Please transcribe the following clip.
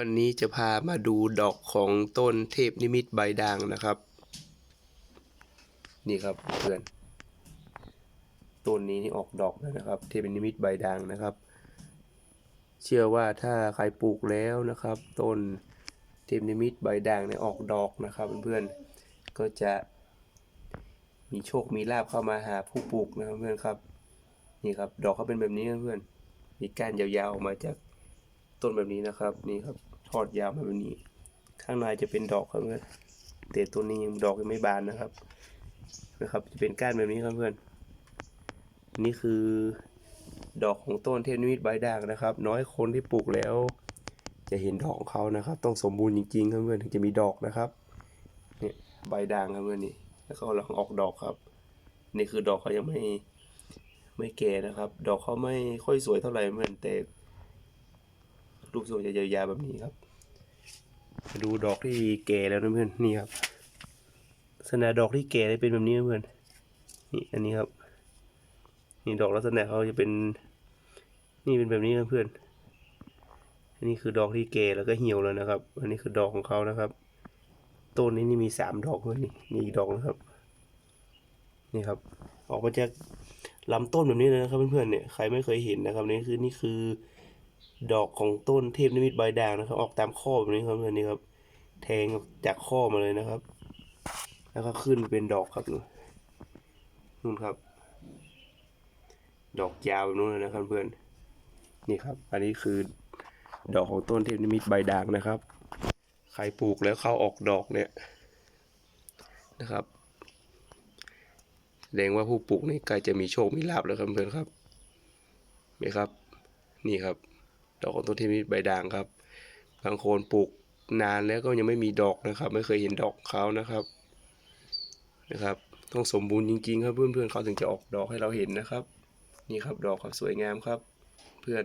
วันนี้จะพามาดูดอกของต้นเทพนิมิตใบด่างนะครับ นี่ครับเพื่อนต้นนี้นี่ออกดอกแล้วนะครับ เทพนิมิตใบด่างนะครับ เชื่อว่าถ้าใครปลูกแล้วนะครับ ต้นเทพนิมิตใบด่างเนี่ยออกดอกนะครับเพื่อนๆก็จะมีโชคมีลาบเข้ามาหาผู้ปลูกนะครับเพื่อนครับ นี่ครับ ดอกเขาเป็นแบบนี้เพื่อนมีก้านยาวๆออกมาจากต้นแบบนี้นะครับ นี่ครับ ทอดยาวมาแบบนี้ ข้างในจะเป็นดอกครับเพื่อนแต่ต้นนี้ยังดอกยังไม่บานนะครับ นะครับ จะเป็นก้านแบบนี้ครับเพื่อน นี่คือดอกของต้นเทพนิมิตใบด่างนะครับ น้อยคนที่ปลูกแล้ว จะเห็นดอกของเขานะครับ ต้องสมบูรณ์จริงๆครับเพื่อนถึงจะมีดอกนะครับเนี่ยใบด่างครับเพื่อนนี่แล้วก็กำลังออกดอกครับ นี่คือดอกเขายังไม่ไม่แก่นะครับ ดอกเขาไม่ค่อยสวยเท่าไหร่เหมือนแต่ ลูกสวยจะยาวๆแบบนี้ครับ ดูดอกที่แก่แล้วนะเพื่อนนี่ครับลักษณะดอกที่แก่ได้เป็นแบบนี้นะเพื่อนนี่อันนี้ครับนี่ดอกลักษณะเขาจะเป็น นี่เป็นแบบนี้ครับเพื่อนอันนี้คือดอกที่แก่แล้วก็เหี่ยวแล้วนะครับ อันนี้คือดอกของเขานะครับต้นนี้นี่มีสามดอกเลยนี่นี่อีกดอกนะครับ นี่ครับ ออกมาจากลำต้นแบบนี้เลยนะครับเพื่อนๆเนี่ยใครไม่เคยเห็นนะครับนี่คือนี่คือ ดอกของต้นเทพนิมิตใบด่างนะครับ ออกตามข้อแบบนี้ครับเพื่อนนี่ครับ แทงออกจากข้อมาเลยนะครับ แล้วก็ขึ้นเป็นดอกครับนู่นนู่นครับ ดอกยาวแบบนู้นเลยนะครับเพื่อนนี่ครับ อันนี้คือดอกของต้นเทพนิมิตใบด่างนะครับ ใครปลูกแล้วเข้าออกดอกเนี่ยนะครับแสดงว่าผู้ปลูกนี่ใกล้จะมีโชคมีลาบแล้วครับเพื่อนครับนี่ครับ นี่ครับ ดอกของต้นเทพนิมิตใบด่างครับ บางคนปลูกนานแล้วก็ยังไม่มีดอกนะครับ ไม่เคยเห็นดอกเขานะครับนะครับ ต้องสมบูรณ์จริงๆ ครับเพื่อนๆเขาถึงจะออกดอกให้เราเห็นนะครับ นี่ครับดอกครับสวยงามครับ เพื่อน